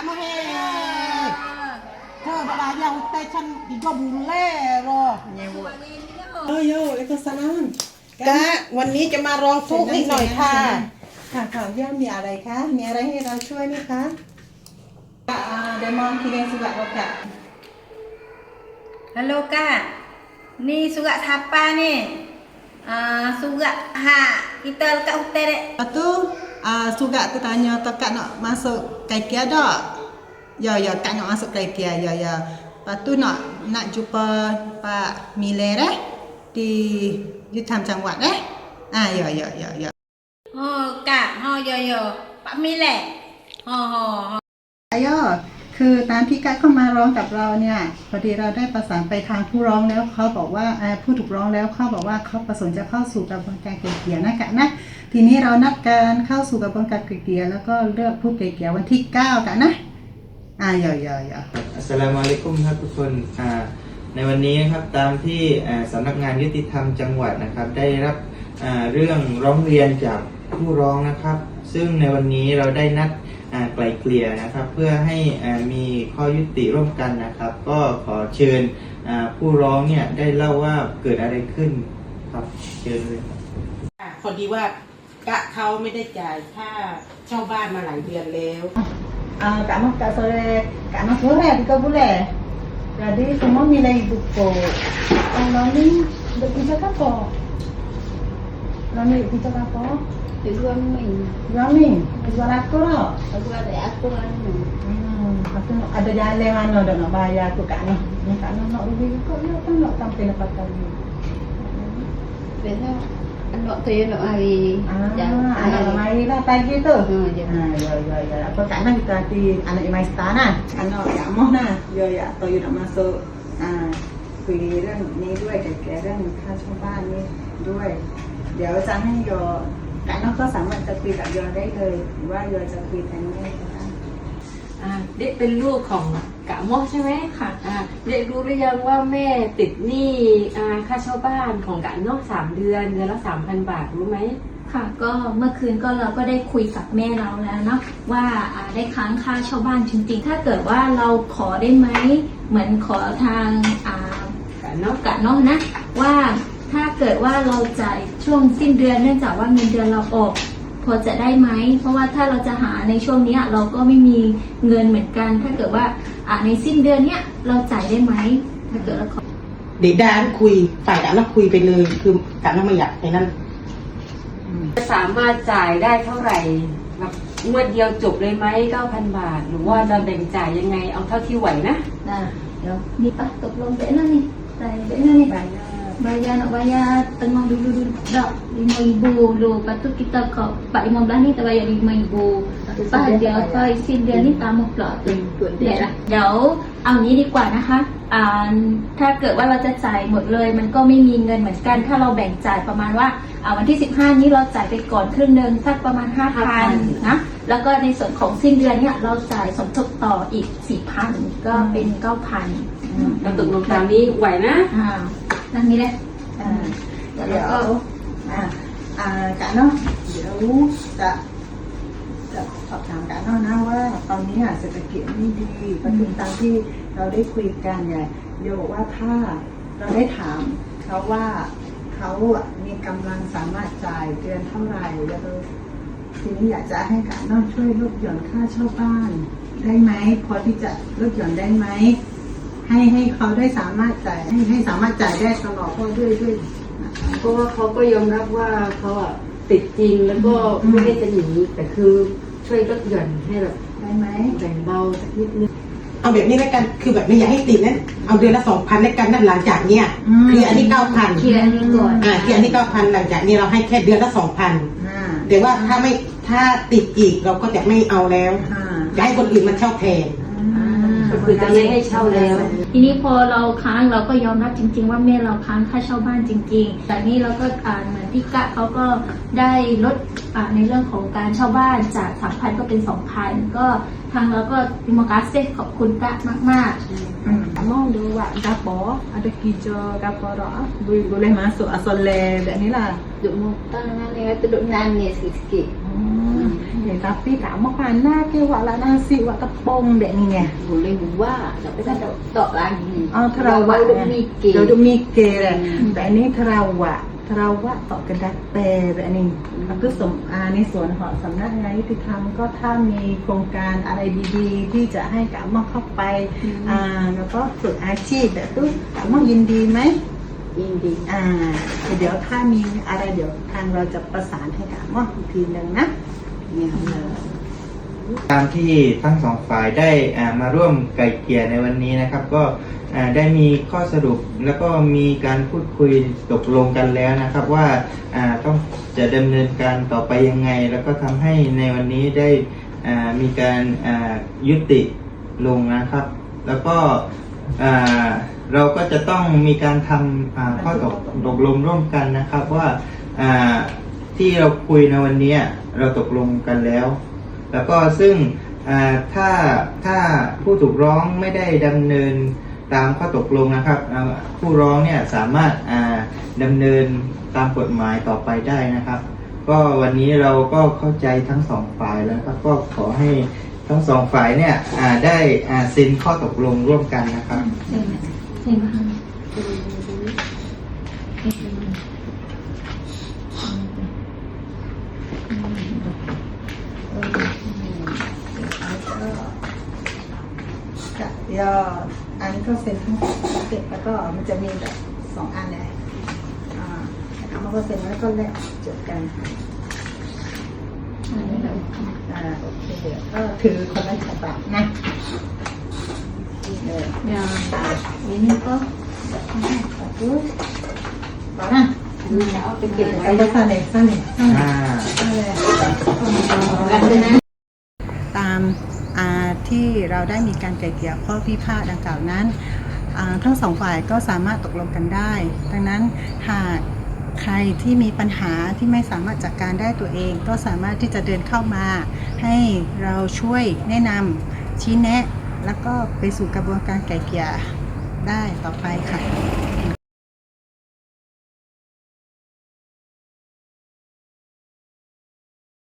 Kak Noh hei. Ke beraya hutai chan tiga bulan roh. เออโยเลก็สลามกะวันนี้จะมาร้องทุกข์นิดหน่อยค่ะ ค่ะค่ะย่ามีอะไรคะ มีอะไรให้เราช่วยไหมคะอ่าเดมอนคิเลนสุกะโอกะ Halo Kak. Ni surat siapa ni? Uh, surat ha kita lekat hotel dek. Lepas tu, uh, surat tu tanya tak kak nak masuk kaikia tak? Ya, ya, tak nak masuk kaikia, ya, ya, ya. Lepas tu nak, nak jumpa Pak Mile eh? Di Yutam Cangwat eh? Ah, ya, ya, ya, ya. Oh, kak, oh, ya, ya. Pak Mile. Oh, oh, oh. Ayo, คือตามที่กัดเข้ามาร้องกับเราเนี่ยพอดีเราได้ประสานไปทางผู้ร้องแล้วเขาบอกว่าผู้ถูกร้องแล้วเขาบอกว่าเขาประสงค์จะเข้าสู่กระบวนการไกล่เกลี่ยนะกะนะทีนี้เรานัดการเข้าสู่กระบวนการไกล่เกลี่ยแล้วก็เลือกผู้ไกล่เกลี่ยวันที่เก้ากะนะอ่าเยอะเยอะเยอะอัสสลามุอะลัยกุมครับทุกคนอ่าในวันนี้นะครับตามที่สำนักงานยุติธรรมจังหวัดนะครับ ได้รับเรื่องร้องเรียนจากผู้ร้องนะครับ ซึ่งในวันนี้เราได้นัด ไกล่เกลี่ยนะครับ เพื่อให้อ่ามีข้อยุติร่วมกันนะครับ ก็ขอเชิญอ่าผู้ร้องเนี่ยได้เล่าว่าเกิดอะไรขึ้นครับเชิญเลยครับพอดีว่ากะเขาไม่ได้จ่ายค่าเช่าบ้านมาหลายเดือนแล้วอ่า Kak Noh Kak sore Kak Noh sore tiga bulan jadi semua nilai buku kalau ni berpijak apa Lo ni berpijak apa? Dua min. Rami, jual aku lah. Dua dek aku anu. Hmm, lepas tu nak- ada jalan mana dah nak bayar tu Kak Noh. Ni Kak Noh nak rugi kau dia kan nak sampai lepas kali. Biasa anak tu ya nak hari. Ah, anak mari lah pagi tu. Ha je. Ha, ya, ya, ya. Apa Kak Noh kita hati anak Imai Star nah. Anak Kak Moh nah. Ya, ya. Atau you nak masuk. Ah, คุยเรื่องนี้ด้วยแต่แกเรื่องค่าเช่าบ้านนี้ด้วย เดี๋ยวจะให้โยกั นน้องก็สามารถจะคุยกับโยได้เลยหรือว่าโยจะคุยแทนแม่ก็ได้อ่าเด็กเป็นลูกของกะมอใช่ไหมค่ะอ่าเด็กรู้หรือยังว่าแม่ติดหนี้อ่าค่าเช่าบ้านของกะนอกสามเดือนเดือนละสามพันบาทรู้ไหมค่ะก็เมื่อคืนก็เราก็ได้คุยกับแม่เราแล้วเนาะว่าอ่าได้ค้างค่าเช่าบ้านจริงๆ ถ้าเกิดว่าเราขอได้ไหมเหมือนขอทางอ่ากะนอก กะเนาะนะว่า ถ้าเกิดว่าเราจ่ายช่วงสิ้นเดือนเนื่องจากว่าเงินเดือนเราออก พอจะได้ไหม เพราะว่าถ้าเราจะหาในช่วงเนี้ยเราก็ไม่มีเงินเหมือนกัน ถ้าเกิดว่าอ่าในสิ้นเดือนเนี้ยเราจ่ายได้ไหมถ้าเกิดเราขอเดี๋ยวด้านคุยฝ่ายกะน้องคุยไปเลย คือกะน้องไม่อยากไอ้นั่นจะสามารถจ่ายได้เท่าไหร่แบบงวดเดียวจบเลยไหมเก้าพันบาท หรือว่าจะแบ่งจ่ายยังไงเอาเท่าที่ไหวนะ Nah, ni pas tok belum bekna ni. Saya bekna ni. Bayar nak bayar tengah dulu dulu dak RM5,000 dulu. Lepas tu kita ke 415 ni kita bayar RM5,000. Lepas dia apa isi dia ni tambah pula tu. เดี๋ยวนะเดี๋ยวเอางี้ดีกว่านะคะอ่าถ้าเกิดว่าเราจะจ่ายหมดเลย มันก็ไม่มีเงินเหมือนกัน ถ้าเราแบ่งจ่ายประมาณว่าอ่าวันที่ 15 นี้เราจ่ายไปก่อนครึ่งเดือนสักประมาณ 5,000นะแล้วก็ในส่วนของสิ้นเดือนเนี่ยเราจ่ายสมทบต่ออีก 4,000 ก็เป็น 9,000 เราตกลงตามนี้ไหวนะ อ่า นั่นนี่แหละอ่าเดี๋ยวเดี๋เรายวก็อ่าอ่ากะเนาะเดี๋ยวจะจะสอบถามกะเนาะนะว่า ตอนนี้อะเศรษฐกิจไม่ดีประทุมตามที่เราได้คุยกันเนี่ยโยบอกว่าถ้าเราได้ถามเขาว่าเขาอะมีกำลังสามารถจ่ายเดือนเท่าไหร่แล้วก็ทีนี้อยากจะให้กะเนาะช่วยลดหย่อนค่าเช่าบ้าน ได้ไหมพอที่จะลดหย่อนได้ไหม ให้ให้เขาได้สามารถจ่ายให้ให้สามารถจ่ายได้ตลอดเพราะด้วยด้วย เพราะว่าเขาก็ยอมรับว่าเขาอะติดจริงแล้วก็ไม่ได้จะหนีแต่คือช่วยลดหย่อนให้แบบได้ไหมแบ่งเบาสักนิดนึงเอาแบบนี้แล้วกันคือแบบไม่อยากให้ติดนั้นเอาเดือนละสองพันแล้วกันนั่นหลังจากเนี้ยอืมคืออันนี้เก้าพันเคลียร์อันนี้ก่อนอ่าคืออันนี้เก้าพันหลังจากนี้เราให้แค่เดือนละสองพันอ่าแต่ว่าถ้าไม่ถ้าติดอีกเราก็จะไม่เอาแล้วอ่าจะให้คนอื่นมาเช่าแทน ก็คือจะไม่ให้เช่าแล้ว ทีนี้พอเราค้างเราก็ยอมรับจริง ๆ ว่าแม่เราค้างค่าเช่าบ้านจริงๆแต่นี่เราก็อ่านเหมือนที่กะเขาก็ได้ลดอ่าในเรื่องของการเช่าบ้านจากสามพันก็เป็นสองพันก็ทางเราก็ดิมกาเซขอบคุณกะมากๆ Hmm. Mau buat dapur, ada kerja dapur tak? Boleh, boleh masuk asal leh dak ni lah. Duk muntah dengan ni kata duk nangis sikit-sikit. Hmm. nih tapi Kak Moh mana ke wak lah nasi wak tepung dek ni ya. boleh buat tapi kan tak tak lagi Oh terawak Duduk ya. mikir Duduk mikir ya. But ni terawak. Terawak tak kedat แปลแบบนี้ก็คือสมอาในส่วนของสำนักงานยุติธรรมก็ถ้ามีโครงการอะไรดีๆ ที่จะให้กะมอเข้าไปอ่าแล้วก็ฝึกอาชีพแบบตู้กะมอยินดีไหมยินดีอ่าเดี๋ยวถ้ามีอะไรเดี๋ยวทางเราจะประสานให้กะมออีกทีหนึ่งนะเนี่ยเลย ตามที่ทั้งสองฝ่ายได้มาร่วมไกล่เกลี่ยในวันนี้นะครับ ก็ได้มีข้อสรุปแล้วก็มีการพูดคุยตกลงกันแล้วนะครับ ว่าต้องจะดำเนินการต่อไปยังไง แล้วก็ทำให้ในวันนี้ได้มีการยุติลงนะครับ แล้วก็เราก็จะต้องมีการทำข้อตกลงร่วมกันนะครับว่า ที่เราคุยในวันนี้เราตกลงกันแล้ว แล้วก็ซึ่งถ้าถ้าผู้ถูกร้องไม่ได้ดำเนินตามข้อตกลงนะครับ ผู้ร้องเนี่ยสามารถอ่าดำเนินตามกฎหมายต่อไปได้นะครับ ก็วันนี้เราก็เข้าใจทั้งสองฝ่ายแล้วครับก็ขอให้ทั้งสองฝ่ายเนี่ยได้เซ็นข้อตกลงร่วมกันนะครับกะ เดี๋ยวอันนี้ก็เซ็นทั้งเก็บแล้วก็มันจะมีแบบสองอันเนี่ยอ่าเอามาก็เซ็นแล้วก็แลกจดกันอ่าโอเคเดี๋ยวก็ถือคนละฉบับนะนี่เลย Ya. Ini kok ขอบคุณต่อนะเอาไปเก็บไอ้ภาษาเน็ตสั้นเน็ตสั้นอ่าตามอ่า ที่เราได้มีการไกล่เกลี่ยข้อพิพาทดังกล่าวนั้นทั้งสองฝ่ายก็สามารถตกลงกันได้ ดังนั้นหากใครที่มีปัญหาที่ไม่สามารถจัดการได้ตัวเอง ก็สามารถที่จะเดินเข้ามา ให้เราช่วยแนะนำชี้แนะ แล้วก็ไปสู่กระบวนการไกล่เกลี่ยได้ต่อไปค่ะ